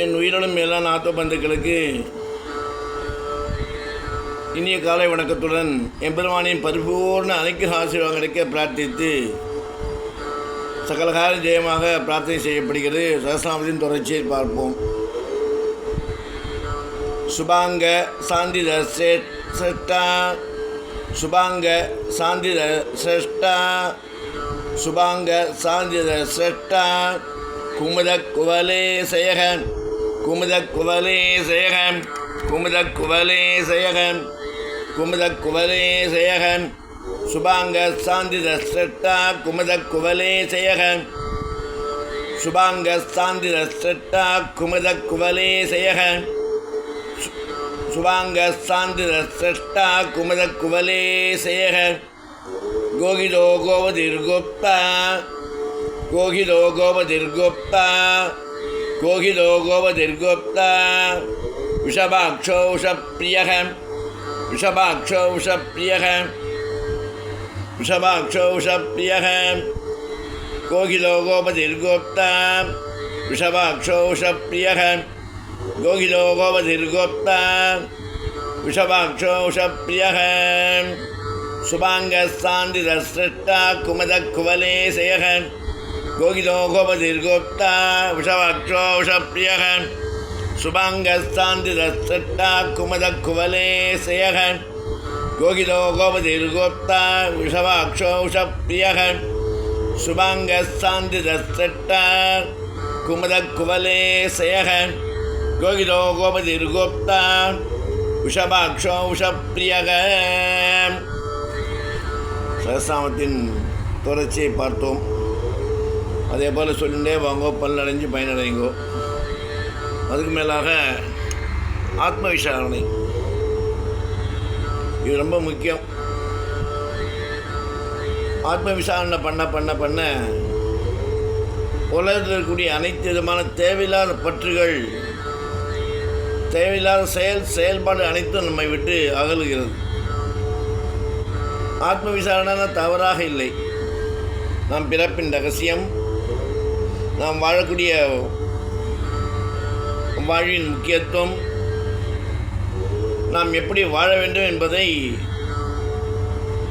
என் உயிரினும் மேலான ஆத்ம பந்துக்களுக்கு இனிய காலை வணக்கத்துடன் எம்பெருமானின் பரிபூர்ண அனைக்கிற ஆசீர்வாதம் கிடைக்க பிரார்த்தித்து சகலகார ஜெயமாக பிரார்த்தனை செய்யப்படுகிறது. சகசிராமத்தின் தொடர்ச்சியை பார்ப்போம். சுபாங்க சாந்தி சிரேஷ்டா சுபாங்க சாந்தி சிரேஷ்டா சுபாங்க சாந்தித சிரேஷ்டா குமுத குவலே செயகன் குமுத குவலே செயகன் குமுத குவலே செயகன் குமுத குவலே செயகன் சுபாங்க சாந்தித சிரேஷ்டா குமுத குவலே செயகன் சுபாங்க சாந்தித சிரேஷ்டா குமுத குவலே செயகன் சுபாங்க சாந்திர சிரஷ்டா குமத குவலே சேக கோகிலோ கோபதிர்குப்தா கோகிலோ கோபதிர்குப்தா கோகிலோ கோபதிர்குப்தா விஷபாக்ஷோ விஷப்பிரியக விஷபாக்ஷோ விஷப்பிரியக விஷபாக்ஷோ விஷப்பிரியக கோகிலோ கோபதிர்குப்தா விஷபாக்ஷோ விஷப்பிரியக கோகிலோ கோபதிர்கோப்தா விஷபாக்ஷோ விஷப்பிரியக சுபாங்க சாந்திர சிரஷ்டா குமத குவலே கோகிதோ கோகிலோ கோபதிர்கோப்தா விஷவாக்ஷோ விஷப்பிரியக சுபாங்க சாந்திர குமத குவலே சேக கோகிதோ கோபதிர்கோப்தா விஷபாக்ஷோ விஷப்பிரியக சுபாங்க சாந்திர சிரஷ்டா குமத குவலே சேக கோகிலோ கோபதிர்கோப்தா விஷபாக்ஷோ விஷப்பிரியக சரசாமத்தின் தொடர்ச்சியை பார்த்தோம் அதே போல் சொல்லிட்டே வாங்கோ பல்லடைஞ்சு பயனடைங்கோ. அதுக்கு மேலாக ஆத்ம விசாரணை இது ரொம்ப முக்கியம். ஆத்ம விசாரணை பண்ண பண்ண பண்ண உலகத்தில் இருக்கக்கூடிய அனைத்து விதமான தேவையில்லாத பற்றுகள் தேவையில்லாத செயல் செயல்பாடு அனைத்தும் நம்மை விட்டு அகலுகிறது. ஆத்ம விசாரணை தவறாக இல்லை. நாம் பிறப்பின் ரகசியம் நாம் வாழக்கூடிய வாழ்வின் முக்கியத்துவம் நாம் எப்படி வாழ வேண்டும் என்பதை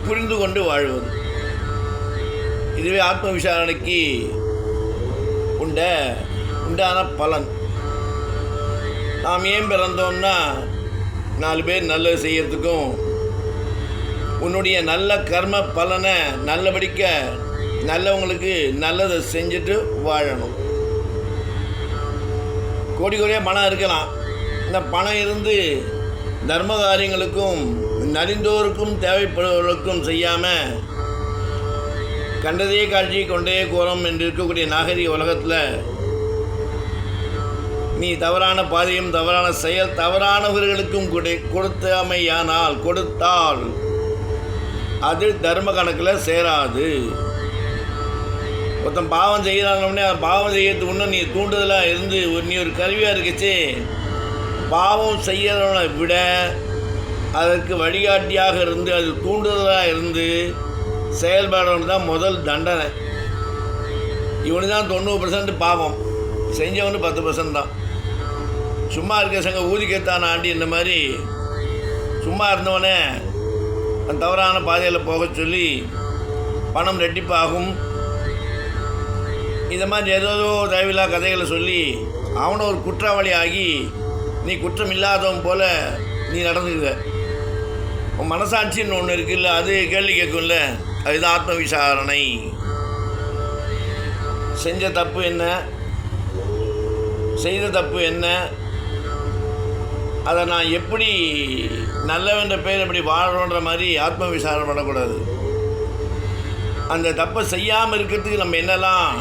புரிந்து கொண்டு வாழ்வது. இதுவே ஆத்ம விசாரணைக்கு உண்ட உண்டான பலன். நாம் ஏன் பிறந்தோம்னா நாலு பேர் நல்லது செய்யறதுக்கும் உன்னுடைய நல்ல கர்ம பலனை நல்லபடிக்க நல்லவங்களுக்கு நல்லதை செஞ்சுட்டு வாழணும். கோடி கோடியாக பணம் இருக்கலாம். இந்த பணம் இருந்து தர்ம காரியங்களுக்கும் நலிந்தோருக்கும் தேவைப்படுவதற்கும் செய்யாமல் கண்டதே காட்சி கொண்டே கோரம் என்று இருக்கக்கூடிய நாகரிக உலகத்தில் நீ தவறான பாதையும் தவறான செயல் தவறானவர்களுக்கும் கொடு கொடுத்தாமையானால் கொடுத்தால் அது தர்ம கணக்கில் சேராது. ஒருத்தன் பாவம் செய்கிறானே பாவம் செய்யறதுக்கு இன்னும் நீ தூண்டுதலாக இருந்து ஒரு நீ ஒரு கருவியாக இருக்குச்சு. பாவம் செய்யறவனை விட அதற்கு வழிகாட்டியாக இருந்து அது தூண்டுதலாக இருந்து செயல்படுறவன் தான் முதல் தண்டனை. இவனு தான் தொண்ணூறு பர்சன்ட் பாவம். செஞ்சவனு பத்து பர்சன்ட் தான். சும்மா இருக்க சங்க ஊதிக்கத்தான் ஆண்டி இந்த மாதிரி சும்மா இருந்தவனே அந்த தவறான பாதையில் போக சொல்லி பணம் ரெட்டிப்பாகும். இந்த மாதிரி ஏதோ தேவையில்லா கதைகளை சொல்லி அவனை ஒரு குற்றவாளி ஆகி நீ குற்றம் இல்லாதவன் போல் நீ நடந்துக்குத உன் மனசாட்சின்னு ஒன்று இருக்குல்ல அது கேள்வி கேட்கும்ல. அதுதான் ஆத்ம விசாரணை செஞ்ச தப்பு என்ன? செய்த தப்பு என்ன? அதை நான் எப்படி நல்லவன்ற பேர் எப்படி வாழணுன்ற மாதிரி ஆத்ம விசாரணை பண்ணக்கூடாது. அந்த தப்பை செய்யாமல் இருக்கிறதுக்கு நம்ம என்னெல்லாம்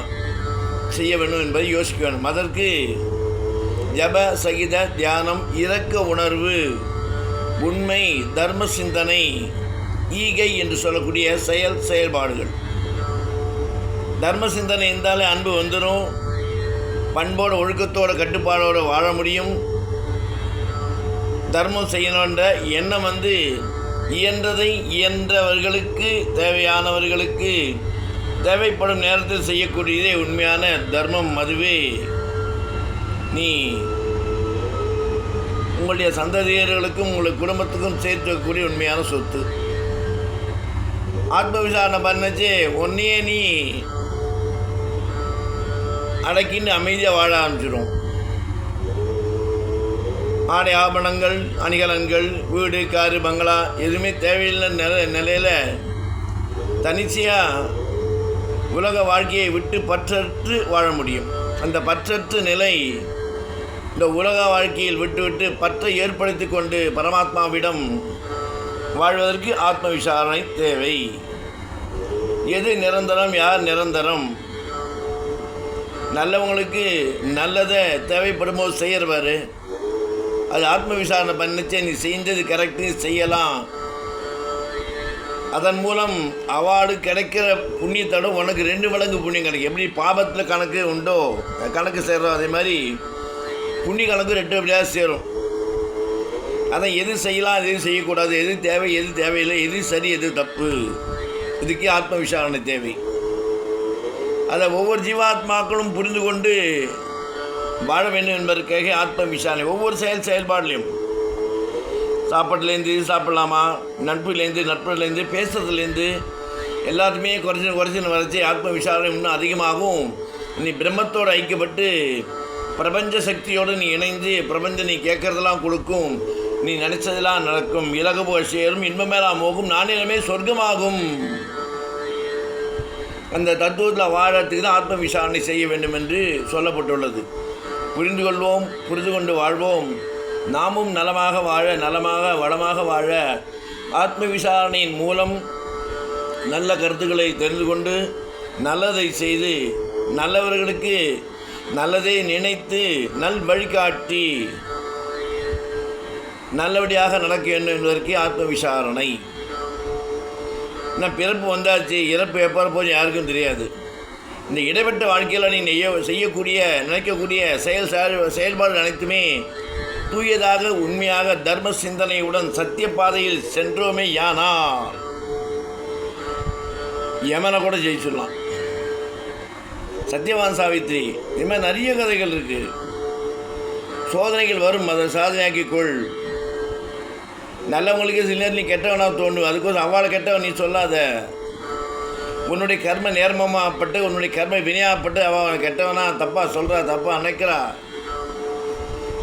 செய்ய வேண்டும் என்பதை யோசிக்க வேண்டும். அதற்கு ஜப சகித தியானம் இரக்க உணர்வு உண்மை தர்ம சிந்தனை ஈகை என்று சொல்லக்கூடிய செயல் செயல்பாடுகள். தர்ம சிந்தனை இருந்தாலே அன்பு வந்துடும் பண்போட ஒழுக்கத்தோட கட்டுப்பாடோடு வாழ முடியும். தர்மம் செய்யணுன்ற எண்ணம் வந்து இயன்றதை இயன்றவர்களுக்கு தேவையானவர்களுக்கு தேவைப்படும் நேரத்தில் செய்யக்கூடியதே உண்மையான தர்மம் மதுவே நீ உங்களுடைய சந்ததியர்களுக்கும் உங்களுடைய குடும்பத்துக்கும் சேர்த்து வைக்கக்கூடிய உண்மையான சொத்து. ஆத்ம விசாரணை பண்ணச்சு ஒன்னையே நீ அடக்கின்னு அமைதியாக வாழ ஆரம்பிச்சிடும் ஆடை ஆபரணங்கள் அணிகலன்கள் வீடு காரு பங்களா எதுவுமே தேவையில்லை நில நிலையில் தனிச்சையாக உலக வாழ்க்கையை விட்டு பற்றற்று வாழ முடியும். அந்த பற்றற்று நிலை இந்த உலக வாழ்க்கையில் விட்டுவிட்டு பற்றை ஏற்படுத்தி கொண்டு பரமாத்மாவிடம் வாழ்வதற்கு ஆத்ம விசாரணை தேவை. எது நிரந்தரம் யார் நிரந்தரம்? நல்லவங்களுக்கு நல்லதை தேவைப்படும் போது செய்கிறவாரு அது ஆத்ம விசாரணை பண்ணிச்சே நீ செஞ்சது கரெக்டு செய்யலாம். அதன் மூலம் அவார்டு கிடைக்கிற புண்ணியத்தோட உனக்கு ரெண்டு மடங்கு புண்ணியம் கிடைக்கும். எப்படி பாபத்தில் கணக்கு உண்டோ கணக்கு சேர்றோம் அதே மாதிரி புண்ணிய கணக்கு ரெண்டு வழியாக சேரும். அதை எது செய்யலாம் எது செய்யக்கூடாது எது தேவை எது தேவையில்லை எது சரி எது தப்பு. இதுக்கே ஆத்ம விசாரணை தேவை. அதை ஒவ்வொரு ஜீவாத்மாக்களும் புரிந்து கொண்டு வாழ வேண்டும் என்பதற்காக ஆத்ம விசாரணை. ஒவ்வொரு செயல் செயல்பாடுலையும். சாப்பாட்டுலேருந்து இது சாப்பிடலாமா? நட்புலேருந்து நட்புலேருந்து பேசுறதுலேருந்து எல்லாத்தையுமே குறைச்சி குறைச்சின்னு வரைச்சி ஆத்ம விசாரணை இன்னும் அதிகமாகும். நீ பிரம்மத்தோடு ஐக்கியப்பட்டு பிரபஞ்ச சக்தியோடு நீ இணைந்து பிரபஞ்சம் நீ கேட்கறதெல்லாம் கொடுக்கும். நீ நினைச்சதெல்லாம் நடக்கும். இலகுபோ சேரும். இன்பமேலாம் போகும் நானிலமே சொர்க்கமாகும். அந்த தத்துவத்தில் வாழறதுக்கு தான் ஆத்ம விசாரணை செய்ய வேண்டும் என்று சொல்லப்பட்டுள்ளது. புரிந்து கொள்வோம் புரிந்து கொண்டு வாழ்வோம். நாமும் நலமாக வாழ நலமாக வளமாக வாழ ஆத்ம விசாரணையின் மூலம் நல்ல கருத்துக்களை தெரிந்து கொண்டு நல்லதை செய்து நல்லவர்களுக்கு நல்லதை நினைத்து நல் வழிகாட்டி நல்லபடியாக நடக்க வேண்டும் என்பதற்கு ஆத்ம விசாரணை நான் பிறப்பு வந்தாச்சு இறப்பு எப்போ போது யாருக்கும் தெரியாது. இந்த இடைப்பட்ட வாழ்க்கையில் நீ நெய்ய செய்யக்கூடிய நினைக்கக்கூடிய செயல் செயல் செயல்பாடு அனைத்துமே தூயதாக உண்மையாக தர்ம சிந்தனையுடன் சத்திய பாதையில் சென்றோமே யானா? யமனை கூட ஜெயிச்சிடலாம். சத்யவான் சாவித்ரி இனிமேல் நிறைய கதைகள் இருக்கு. சோதனைகள் வரும் அதை சாதனையாக்கிக்கொள் நல்லவங்களுக்கு சில நேரம் நீ கெட்டவனாக தோணும் அதுக்கோசம் அவளை கெட்டவன் நீ சொல்லாத. உன்னுடைய கர்ம நேர்மமாகப்பட்டு உன்னுடைய கர்ம வினையாகப்பட்டு அவன் கெட்டவனா தப்பாக சொல்கிறா தப்பாக நினைக்கிறா.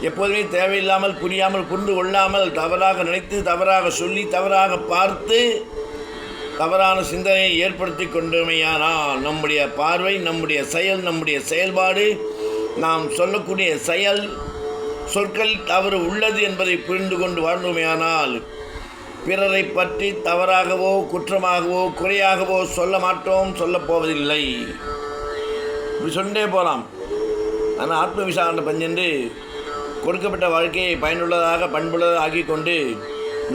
எப்போதுமே தேவையில்லாமல் புரியாமல் புரிந்து கொள்ளாமல் தவறாக நினைத்து தவறாக சொல்லி தவறாக பார்த்து தவறான சிந்தனையை ஏற்படுத்தி கொண்டமையானால் நம்முடைய பார்வை நம்முடைய செயல் நம்முடைய செயல்பாடு நாம் சொல்லக்கூடிய செயல் சொற்கள் தவறு உள்ளது என்பதை புரிந்து கொண்டு வாழ்ந்தோமையானால் பிறரை பற்றி தவறாகவோ குற்றமாகவோ குறையாகவோ சொல்ல மாட்டோம் சொல்லப்போவதில்லை இப்படி சொன்னே போகலாம் ஆனால் ஆத்ம விசாரணை பஞ்சென்று கொடுக்கப்பட்ட வாழ்க்கையை பயனுள்ளதாக பண்புள்ளதாக கொண்டு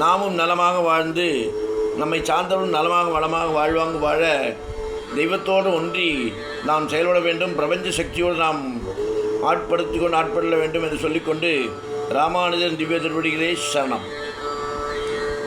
நாமும் நலமாக வாழ்ந்து நம்மை சார்ந்தவரும் நலமாக வளமாக வாழ்வாங்க வாழ தெய்வத்தோடு ஒன்றி நாம் செயல்பட வேண்டும். பிரபஞ்ச சக்தியோடு நாம் ஆட்படுத்தி கொண்டு ஆட்பட வேண்டும் என்று சொல்லிக்கொண்டு ராமானுஜன் திவ்ய திருவடிகளே சரணம்.